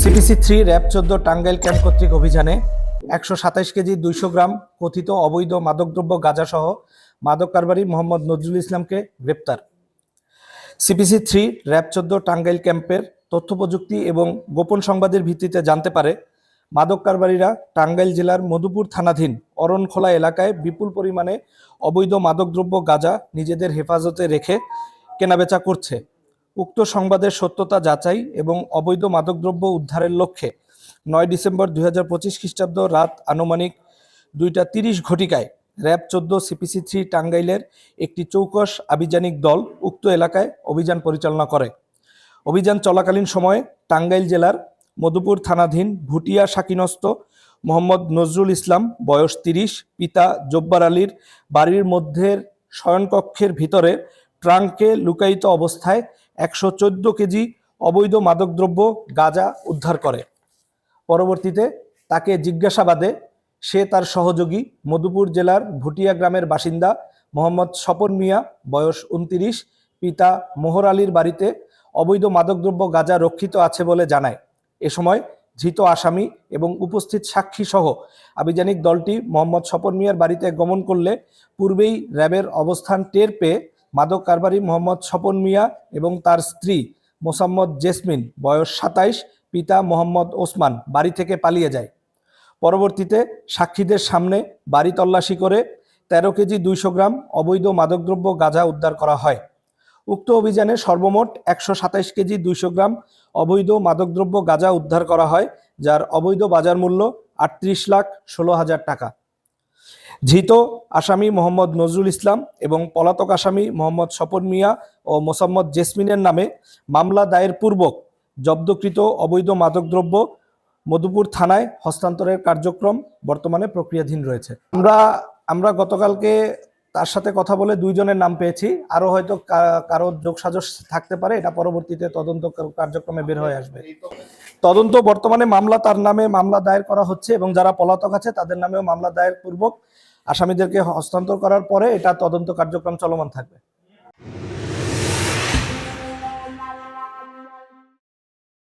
CPC three RAB চোদ্দ Tangail camp কর্তৃক অভিযানে একশো সাতাইশ কেজি দুইশো গ্রাম কথিত অবৈধ মাদকদ্রব্য গাঁজাসহ মাদক কারবারি মোহাম্মদ নজরুল ইসলামকে গ্রেপ্তার। সিপিসি থ্রি র্যাব চোদ্দ টাঙ্গাইল ক্যাম্পের তথ্য প্রযুক্তি এবং গোপন সংবাদের ভিত্তিতে জানতে পারে, মাদক কারবারিরা টাঙ্গাইল জেলার মধুপুর থানাধীন অরণখোলা এলাকায় বিপুল পরিমাণে অবৈধ মাদকদ্রব্য গাঁজা নিজেদের হেফাজতে রেখে কেনাবেচা করছে। উক্ত সংবাদের সত্যতা যাচাই এবং অবৈধ মাদকদ্রব্য উদ্ধারের লক্ষ্যে নয় ডিসেম্বর দুই হাজার পঁচিশ খ্রিস্টাব্দ রাত আনুমানিক দুইটা তিরিশ ঘটিকায় র্যাব চোদ্দ সিপিসি থ্রি টাঙ্গাইলের একটি চৌকস আভিযানিক দল উক্ত এলাকায় অভিযান পরিচালনা করে। অভিযান চলাকালীন সময়ে টাঙ্গাইল জেলার মধুপুর থানাধীন ভুটিয়া শাকিনস্ত মোহাম্মদ নজরুল ইসলাম, বয়স তিরিশ, পিতা জব্বার আলীর বাড়ির মধ্যের শয়নকক্ষের ভিতরে ট্রাঙ্কে লুকায়িত অবস্থায় একশো চোদ্দ কেজি অবৈধ মাদকদ্রব্য গাঁজা উদ্ধার করে। পরবর্তীতে তাকে জিজ্ঞাসাবাদে সে তার সহযোগী মধুপুর জেলার ভুটিয়া গ্রামের বাসিন্দা মোহাম্মদ স্বপন মিয়া, বয়স উনতিরিশ পিতা মোহর আলীর বাড়িতে অবৈধ মাদকদ্রব্য গাঁজা রক্ষিত আছে বলে জানায়। এ সময় ধৃত আসামি এবং উপস্থিত সাক্ষী সহ আভিযানিক দলটি মোহাম্মদ স্বপন মিয়ার বাড়িতে গমন করলে পূর্বেই র্যাবের অবস্থান টের পেয়ে মাদক কারবারি মোহাম্মদ স্বপন মিয়া এবং তার স্ত্রী মোসাম্মদ জেসমিন, বয়স সাতাইশ, পিতা মোহাম্মদ ওসমান, বাড়ি থেকে পালিয়ে যায়। পরবর্তীতে সাক্ষীদের সামনে বাড়ি তল্লাশি করে তেরো কেজি দুইশো গ্রাম অবৈধ মাদকদ্রব্য গাঁজা উদ্ধার করা হয়। উক্ত অভিযানে সর্বমোট একশো সাতাইশ কেজি দুইশো গ্রাম অবৈধ মাদকদ্রব্য গাঁজা উদ্ধার করা হয়, যার অবৈধ বাজার মূল্য আটত্রিশ লাখ ষোলো হাজার টাকা। ধৃত আসামি মোহাম্মদ নজরুল ইসলাম এবং পলাতক আসামি মোহাম্মদ স্বপন মিয়া ও মোসাম্মদ জেসমিনের নামে মামলা দায়ের পূর্বক জব্দকৃত অবৈধ মাদকদ্রব্য মধুপুর থানায় হস্তান্তরের কার্যক্রম বর্তমানে প্রক্রিয়াধীন রয়েছে। আমরা আমরা গতকালকে তার সাথে কথা বলে দুইজনের নাম পেয়েছি। আরও হয়তো কারও যোগসাজশ থাকতে পারে, এটা পরবর্তীতে তদন্ত কার্যক্রমে বের হয়ে আসবে। তদন্ত বর্তমানে মামলা তার নামে মামলা দায়ের করা হচ্ছে এবং যারা পলাতক আছে তাদের নামেও মামলা দায়ের পূর্বক আসামিদেরকে হস্তান্তর করার পরে এটা তদন্ত কার্যক্রম চলমান থাকবে।